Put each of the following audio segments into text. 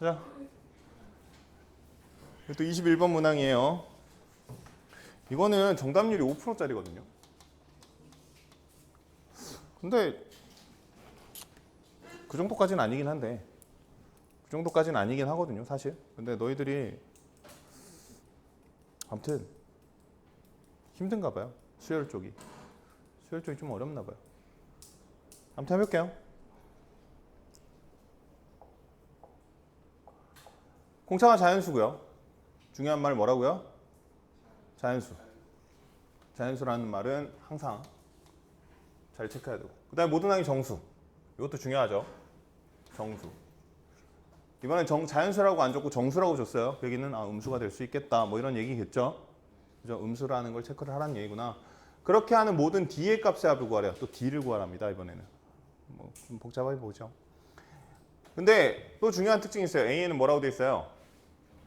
자. 또 21번 문항이에요. 이거는 정답률이 5%짜리거든요. 근데 그 정도까지는 아니긴 한데 그 정도까지는 아니긴 하거든요, 사실. 근데 너희들이 아무튼 힘든가 봐요. 수열 쪽이. 수열 쪽이 좀 어렵나 봐요. 아무튼 해볼게요. 공차가 자연수고요. 중요한 말 뭐라고요? 자연수. 자연수라는 말은 항상 잘 체크해야 되고. 그 다음에 모든 항이 정수. 이것도 중요하죠. 정수. 이번엔 정 자연수라고 안 줬고 정수라고 줬어요. 그 얘기는 아, 음수가 될 수 있겠다. 뭐 이런 얘기겠죠. 그죠? 음수라는 걸 체크를 하라는 얘기구나. 그렇게 하는 모든 D의 값의 합을 구하래요. 또 D를 구하랍니다. 이번에는. 뭐 좀 복잡하게 보죠. 근데 또 중요한 특징이 있어요. A에는 뭐라고 돼 있어요?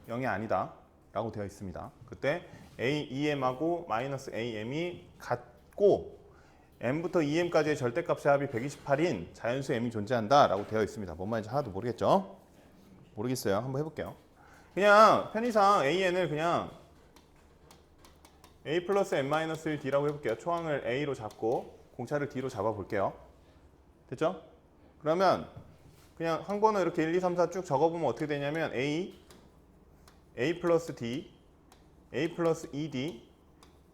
0이 아니다. 라고 되어 있습니다. 그때 A, EM하고 마이너스 AM이 같고 m부터 em까지의 절대값의 합이 128인 자연수 m이 존재한다 라고 되어 있습니다. 뭔 말인지 하나도 모르겠죠? 모르겠어요. 한번 해볼게요. 그냥 편의상 an을 그냥 a 플러스 n 마이너스 1 d라고 해볼게요. 초항을 a로 잡고 공차를 d로 잡아 볼게요. 됐죠? 그러면 그냥 한 번은 이렇게 1, 2, 3, 4 쭉 적어보면 어떻게 되냐면 a, a 플러스 d, a 플러스 2d,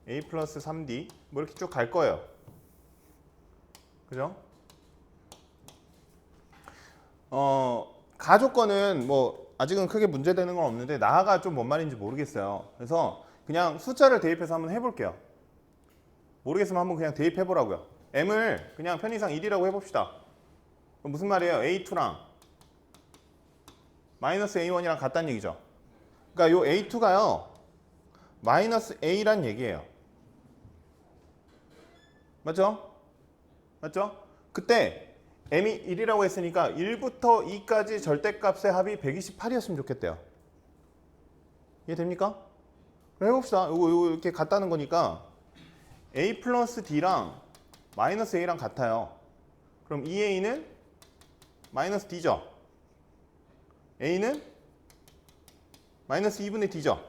a 플러스 3d 뭐 이렇게 쭉 갈 거예요. 그죠? 어, 가조건은 뭐 아직은 크게 문제되는 건 없는데 나가 좀 뭔 말인지 모르겠어요. 그래서 그냥 숫자를 대입해서 한번 해볼게요. 모르겠으면 한번 그냥 대입해 보라고요. m을 그냥 편의상 1이라고 해봅시다. 무슨 말이에요? a2랑 마이너스 a1이랑 같다는 얘기죠. 그러니까 요 a2가요 마이너스 a란 얘기예요. 맞죠? 맞죠? 그때 m이 1이라고 했으니까 1부터 2까지 절대값의 합이 128이었으면 좋겠대요. 이해됩니까? 그럼 해봅시다. 이거, 이거 이렇게 같다는 거니까 a 플러스 d랑 마이너스 a랑 같아요. 그럼 2a는 마이너스 d죠. a는 마이너스 2분의 d죠.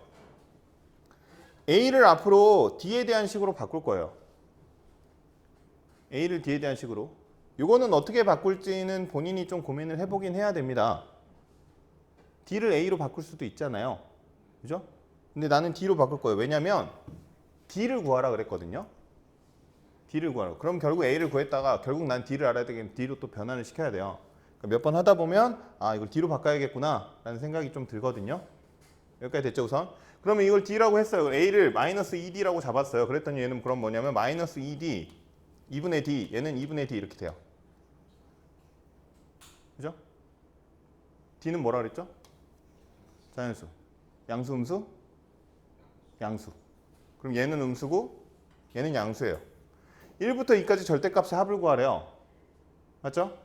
a를 앞으로 d에 대한 식으로 바꿀 거예요. a를 d에 대한 식으로. 이거는 어떻게 바꿀지는 본인이 좀 고민을 해보긴 해야 됩니다. d를 a로 바꿀 수도 있잖아요. 그죠? 근데 나는 d로 바꿀 거예요. 왜냐면 d를 구하라 그랬거든요. d를 구하라. 그럼 결국 a를 구했다가 결국 난 d를 알아야 되겠는 d로 또 변환을 시켜야 돼요. 그러니까 몇번 하다 보면 아 이걸 d로 바꿔야겠구나 라는 생각이 좀 들거든요. 여기까지 됐죠 우선? 그러면 이걸 d라고 했어요. a를 마이너스 2d라고 잡았어요. 그랬더니 얘는 그럼 뭐냐면 마이너스 2d 2분의 d 얘는 2분의 d 이렇게 돼요. 그죠? d는 뭐라 그랬죠? 자연수. 양수 음수? 양수. 그럼 얘는 음수고 얘는 양수예요. 1부터 2까지 절대값의 합을 구하래요. 맞죠?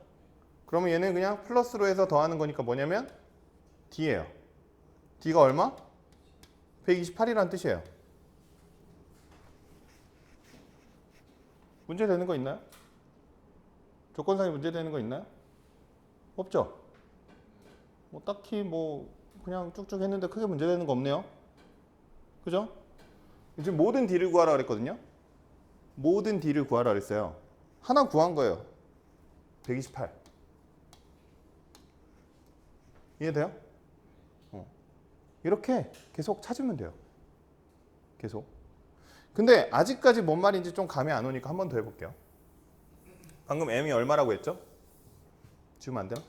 그러면 얘는 그냥 플러스로 해서 더하는 거니까 뭐냐면 d예요. D가 얼마? 128이라는 뜻이에요. 문제 되는 거 있나요? 조건상에 문제 되는 거 있나요? 없죠? 뭐 딱히 뭐 그냥 쭉쭉 했는데 크게 문제 되는 거 없네요. 그죠? 지금 모든 D를 구하라 그랬거든요. 모든 D를 구하라 그랬어요. 하나 구한 거예요. 128. 이해돼요? 어. 이렇게 계속 찾으면 돼요. 계속. 근데 아직까지 뭔 말인지 좀 감이 안 오니까 한 번 더 해볼게요. 방금 m이 얼마라고 했죠? 지우면 안 되나?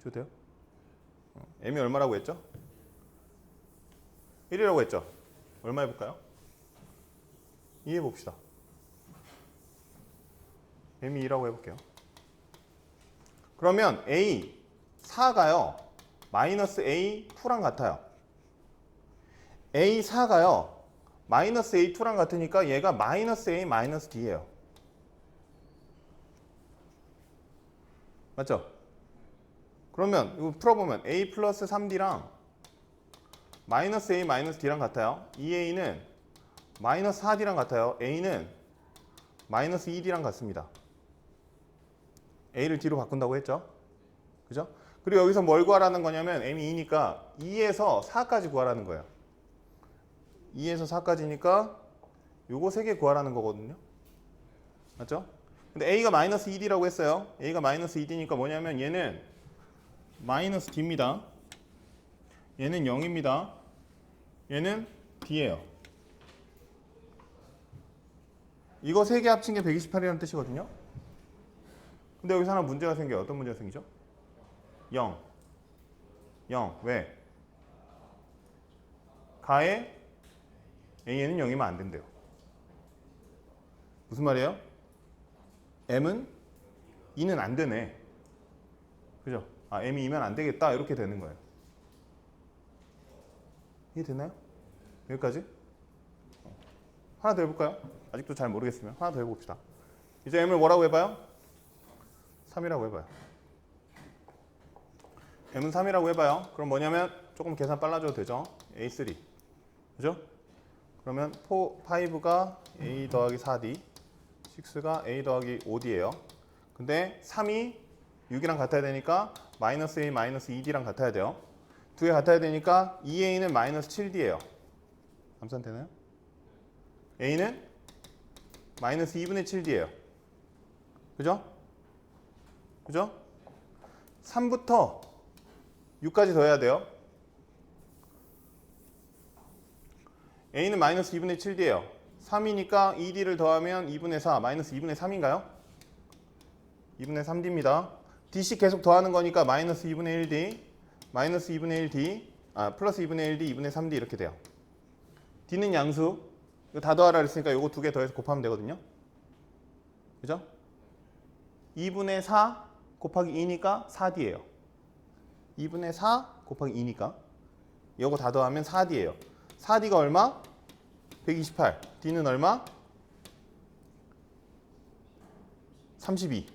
지워도 돼요? 어, m이 얼마라고 했죠? 1이라고 했죠? 얼마 해볼까요? 이해해 봅시다. m이 2라고 해볼게요. 그러면 a 4가요. 마이너스 a 2랑 같아요. a 4가요. 마이너스 a2랑 같으니까 얘가 마이너스 a 마이너스 d예요. 맞죠? 그러면 이거 풀어보면 a 플러스 3d랑 마이너스 a 마이너스 d랑 같아요. 2a는 마이너스 4d랑 같아요. a는 마이너스 2d랑 같습니다. a를 d로 바꾼다고 했죠? 그죠? 그리고 여기서 뭘 구하라는 거냐면 m이 2니까 2에서 4까지 구하라는 거예요. 2에서 4까지니까 요거 3개 구하라는 거거든요. 맞죠? 근데 a가 마이너스 2d라고 했어요. a가 마이너스 2d니까 뭐냐면 얘는 마이너스 d입니다. 얘는 0입니다. 얘는 d예요. 이거 3개 합친 게 128이라는 뜻이거든요. 근데 여기서 하나 문제가 생겨요. 어떤 문제가 생기죠? 0. 0. 왜? 가에 a는 0이면 안 된대요. 무슨 말이에요? m은 2는 안 되네. 그죠? 아, m이 2면 안 되겠다. 이렇게 되는 거예요. 이해되나요? 여기까지? 하나 더 해볼까요? 아직도 잘 모르겠으면 하나 더 해봅시다. 이제 m을 뭐라고 해봐요? 3이라고 해봐요. M은 3이라고 해봐요. 그럼 뭐냐면 조금 계산 빨라져도 되죠? a3. 그죠? 그러면 4, 5가 a 더하기 4d, 6가 a 더하기 5d예요. 근데 3이 6이랑 같아야 되니까 마이너스 a 마이너스 2d랑 같아야 돼요. 두 개 같아야 되니까 2a는 마이너스 7d예요. 감산되나요? a는 마이너스 2분의 7d예요. 그죠? 그죠? 3부터 6까지 더해야 돼요. a는 마이너스 2분의 7d예요. 3이니까 2d를 더하면 2분의 4, 마이너스 2분의 3인가요? 2분의 3d입니다. d씩 계속 더하는 거니까 마이너스 2분의 1d, 마이너스 2분의 1d, 아 플러스 2분의 1d, 2분의 3d 이렇게 돼요. d는 양수, 이거 다 더하라 그랬으니까 이거 두 개 더해서 곱하면 되거든요. 그죠? 2분의 4 곱하기 2니까 4d예요. 2분의 4 곱하기 2니까 이거 다 더하면 4d예요. 4d가 얼마? 128. d는 얼마? 32.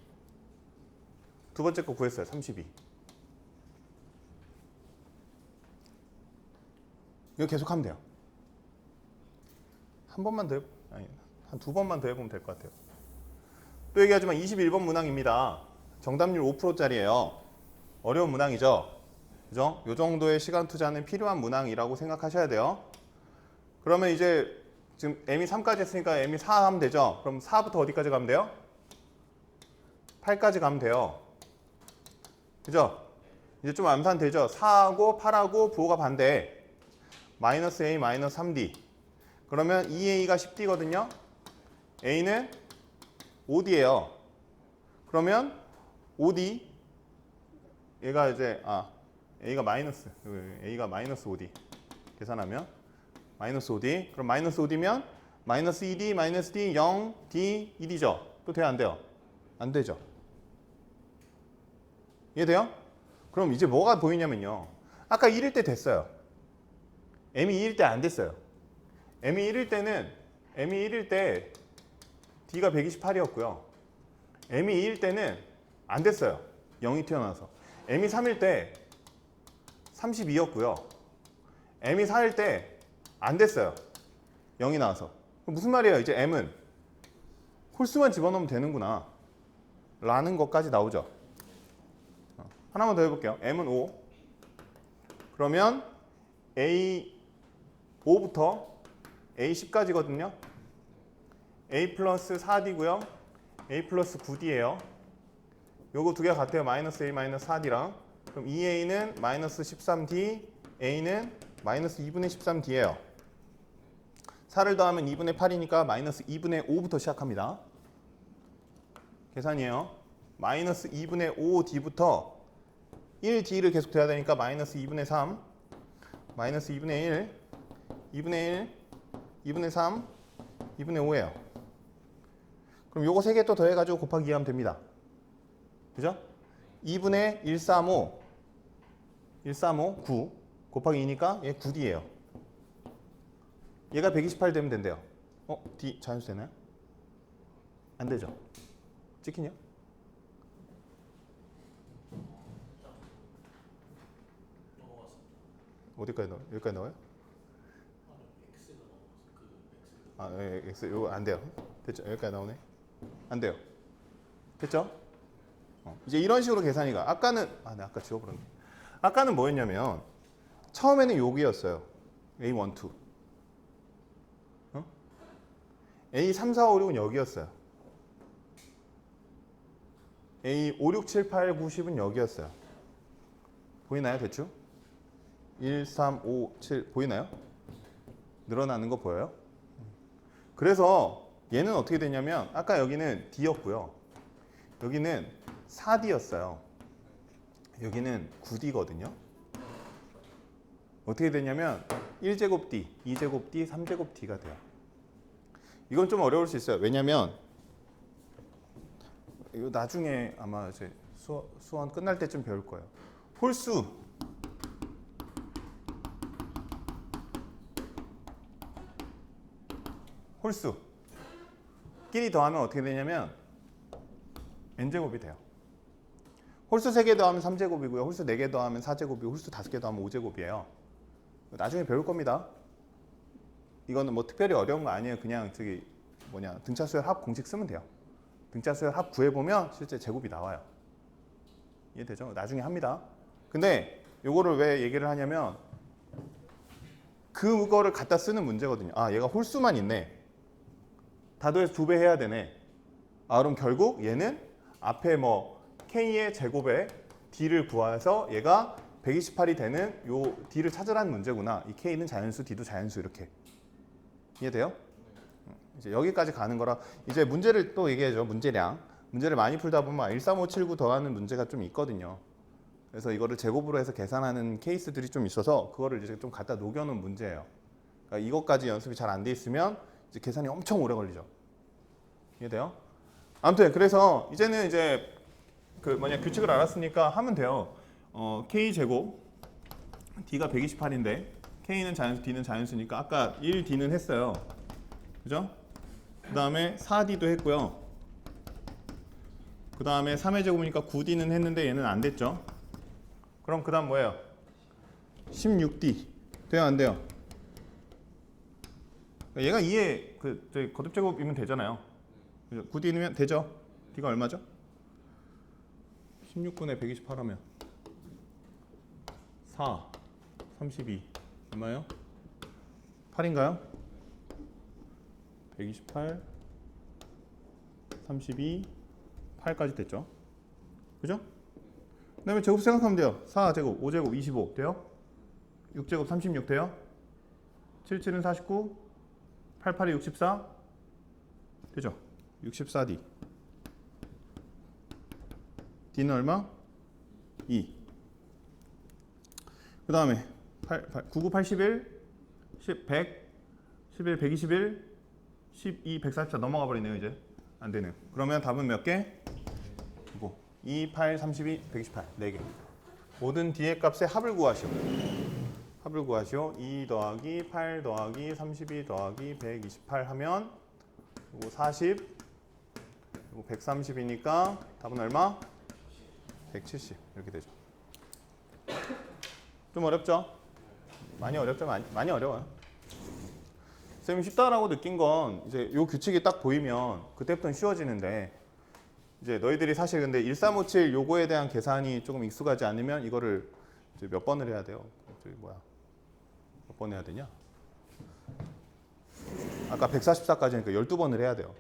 두 번째 거 구했어요. 32. 이거 계속 하면 돼요. 한 번만 더 해, 아니, 한 두 번만 더 해보면 될 것 같아요. 또 얘기하지만 21번 문항입니다. 정답률 5%짜리예요. 어려운 문항이죠. 그죠? 요 정도의 시간 투자는 필요한 문항이라고 생각하셔야 돼요. 그러면 이제 지금 m이 3까지 했으니까 m이 4 하면 되죠. 그럼 4부터 어디까지 가면 돼요? 8까지 가면 돼요. 그죠? 이제 좀 암산되죠? 4하고 8하고 부호가 반대. 마이너스 a 마이너스 3d. 그러면 2a가 10d거든요. a는 5d예요. 그러면 5d 얘가 이제 아 a가 마이너스 a가 마이너스 5d 계산하면 마이너스 5d 그럼 마이너스 5d면 마이너스 2d 마이너스 d 0 d 1이죠. 또 돼요 안 돼요? 안 되죠. 이해돼요? 그럼 이제 뭐가 보이냐면요. 아까 1일 때 됐어요. m이 2일 때 안 됐어요. m이 1일 때는 m이 1일 때 d가 128이었고요. m이 2일 때는 안 됐어요. 0이 튀어나와서. M이 3일 때 32였고요. m이 4일 때 안 됐어요. 0이 나와서. 무슨 말이에요? 이제 m은 홀수만 집어넣으면 되는구나. 라는 것까지 나오죠. 어, 하나만 더 해볼게요. m은 5. 그러면 a 5부터 a 10까지거든요. a 플러스 4d고요. a 플러스 9d예요. 요거 두 개가 같아요. 마이너스 a 마이너스 4d랑. 그럼 2a는 마이너스 13d, a는 마이너스 2분의 13d예요. 4를 더하면 2분의 8이니까 마이너스 2분의 5부터 시작합니다. 계산이에요. 마이너스 2분의 5d부터 1d를 계속 돼야 되니까 마이너스 2분의 3, 마이너스 2분의 1, 2분의 1, 2분의 3, 2분의 5예요. 그럼 요거 세개또 더해가지고 곱하기 2 하면 됩니다. 그죠? 2분의 135, 135, 9 곱하기 2니까 얘 9D예요. 얘가 128 되면 된대요. 어? D 자연수 되나요? 안 되죠? 찍히냐? 어디까지 넣어? 여기까지 넣어요? 아, 예, 예, 이거 안 돼요. 됐죠? 여기까지 나오네. 안 돼요. 됐죠? 어, 이제 이런 식으로 계산이 가. 아까는 아, 네 아까 지워버렸네. 아까는 뭐였냐면 처음에는 여기였어요. A12. 어? A3, 4, 5, 6은 여기였어요. A5, 6, 7, 8, 9, 10은 여기였어요. 보이나요, 대충? 1, 3, 5, 7 보이나요? 늘어나는 거 보여요? 그래서 얘는 어떻게 되냐면 아까 여기는 D였고요. 여기는 4D였어요. 여기는 9D거든요. 어떻게 되냐면 1제곱 D, 2제곱 D, 3제곱 D가 돼요. 이건 좀 어려울 수 있어요. 왜냐면 이거 나중에 아마 이제 수, 수원 끝날 때쯤 배울 거예요. 홀수 홀수 끼리 더하면 어떻게 되냐면 n제곱이 돼요. 홀수 3개 더하면 3제곱이고요. 홀수 4개 더하면 4제곱이고 홀수 5개 더하면 5제곱이에요. 나중에 배울 겁니다. 이거는 뭐 특별히 어려운 거 아니에요. 그냥 저기 뭐냐 등차수열 합 공식 쓰면 돼요. 등차수열 합 구해 보면 실제 제곱이 나와요. 이해되죠? 나중에 합니다. 근데 요거를 왜 얘기를 하냐면 그거를 갖다 쓰는 문제거든요. 아, 얘가 홀수만 있네. 다도해서 두 배 해야 되네. 아, 그럼 결국 얘는 앞에 뭐 k의 제곱에 d를 구해서 얘가 128이 되는 요 d를 찾으라는 문제구나. 이 k는 자연수, d도 자연수 이렇게. 이해돼요? 이제 여기까지 가는 거라 이제 문제를 또 얘기해줘. 문제량. 문제를 많이 풀다 보면 13579 더하는 문제가 좀 있거든요. 그래서 이거를 제곱으로 해서 계산하는 케이스들이 좀 있어서 그거를 이제 좀 갖다 녹여놓은 문제예요. 그러니까 이것까지 연습이 잘 안 돼 있으면 이제 계산이 엄청 오래 걸리죠. 이해돼요? 아무튼 그래서 이제는 이제 그 뭐냐 규칙을 알았으니까 하면 돼요. 어, k 제곱 d가 128인데 k는 자연수, d는 자연수니까 아까 1d는 했어요. 그죠? 그 다음에 4d도 했고요. 그 다음에 3의 제곱이니까 9d는 했는데 얘는 안 됐죠. 그럼 그 다음 뭐예요? 16D 돼요 안 돼요? 얘가 2의 그 거듭 제곱이면 되잖아요. 9D면 되죠? D가 얼마죠? 16분의 128 하면 4 32 얼마요? 8인가요? 128 32 8까지 됐죠? 그죠? 그 다음에 제곱 생각하면 돼요. 4제곱, 5제곱, 25 돼요? 6제곱 36 돼요? 7, 7은 49, 8, 8이 64 되죠? 64D D는 얼마? 2 그 다음에 99, 81 10, 100 11, 121 12, 144 넘어가 버리네요 이제. 안 되네요. 그러면 답은 몇 개? 2, 8, 32, 128 4개. 모든 뒤의 값의 합을 구하시오. 합을 구하시오. 2 더하기 8 더하기 32 더하기 128 하면 이거 40 이거 130이니까 답은 얼마? 170 이렇게 되죠 좀 어렵죠? 많이 어렵죠? 많이, 많이 어려워요 쌤이 쉽다라고 느낀 건 이제 요 규칙이 딱 보이면 그때부터는 쉬워지는데 이제 너희들이 사실 근데 1357 요거에 대한 계산이 조금 익숙하지 않으면 이거를 이제 몇 번을 해야 돼요? 저기 뭐야? 몇 번 해야 되냐? 아까 144까지 니까 12번을 해야 돼요.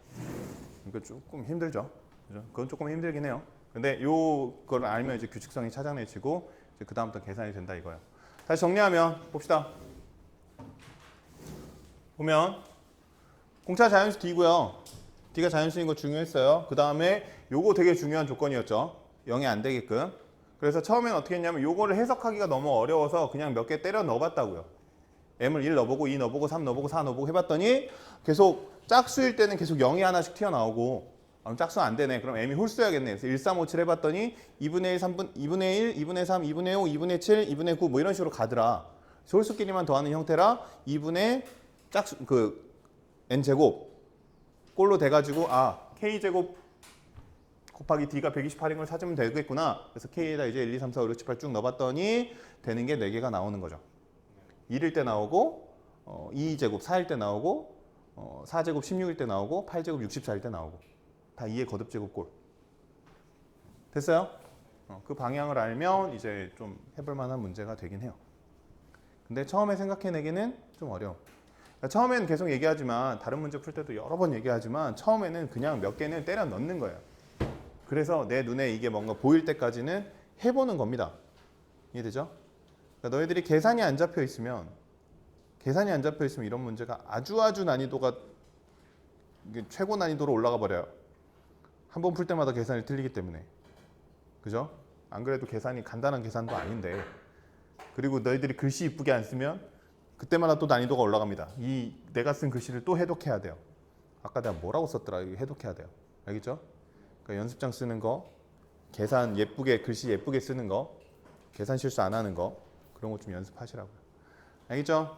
그러니까 조금 힘들죠. 그죠? 그건 조금 힘들긴 해요. 근데 요걸 알면 이제 규칙성이 찾아내지고 이제 그다음부터 계산이 된다 이거예요. 다시 정리하면 봅시다. 보면 공차 자연수 D고요. D가 자연수인 거 중요했어요. 그 다음에 요거 되게 중요한 조건이었죠. 0이 안 되게끔. 그래서 처음엔 어떻게 했냐면 요거를 해석하기가 너무 어려워서 그냥 몇 개 때려 넣어봤다고요. M을 1 넣어보고 2 넣어보고 3 넣어보고 4 넣어보고 해봤더니 계속 짝수일 때는 계속 0이 하나씩 튀어나오고 아, 짝수 안 되네. 그럼 M이 홀수여야겠네. 그래서 1, 3, 5, 7 해봤더니 2분의 1, 3분, 2분의 1, 2분의 3, 2분의 5, 2분의 7, 2분의 9 뭐 이런 식으로 가더라. 홀수끼리만 더하는 형태라 2분의 짝수 그 n 제곱 꼴로 돼가지고 아 k 제곱 곱하기 d가 128인 걸 찾으면 되겠구나. 그래서 k에다 이제 1, 2, 3, 4, 5, 6, 7, 8 쭉 넣어봤더니 되는 게 4개가 나오는 거죠. 1일 때 나오고 어, 2제곱 4일 때 나오고 어, 4제곱 16일 때 나오고 8제곱 64일 때 나오고 다 2의 거듭 제곱 꼴. 됐어요? 어, 그 방향을 알면 이제 좀 해볼 만한 문제가 되긴 해요. 근데 처음에 생각해내기는 좀 어려워. 그러니까 처음에는 계속 얘기하지만 다른 문제 풀 때도 여러 번 얘기하지만 처음에는 그냥 몇 개는 때려 넣는 거예요. 그래서 내 눈에 이게 뭔가 보일 때까지는 해보는 겁니다. 이해되죠? 그러니까 너희들이 계산이 안 잡혀 있으면 계산이 안 잡혀 있으면 이런 문제가 아주 아주 난이도가 최고 난이도로 올라가 버려요. 한 번 풀 때마다 계산이 틀리기 때문에. 그죠? 안 그래도 계산이 간단한 계산도 아닌데. 그리고 너희들이 글씨 이쁘게 안 쓰면 그때마다 또 난이도가 올라갑니다. 이 내가 쓴 글씨를 또 해독해야 돼요. 아까 내가 뭐라고 썼더라. 이거 해독해야 돼요. 알겠죠? 그러니까 연습장 쓰는 거, 계산 예쁘게 글씨 예쁘게 쓰는 거, 계산 실수 안 하는 거 그런 거 좀 연습하시라고요. 알겠죠?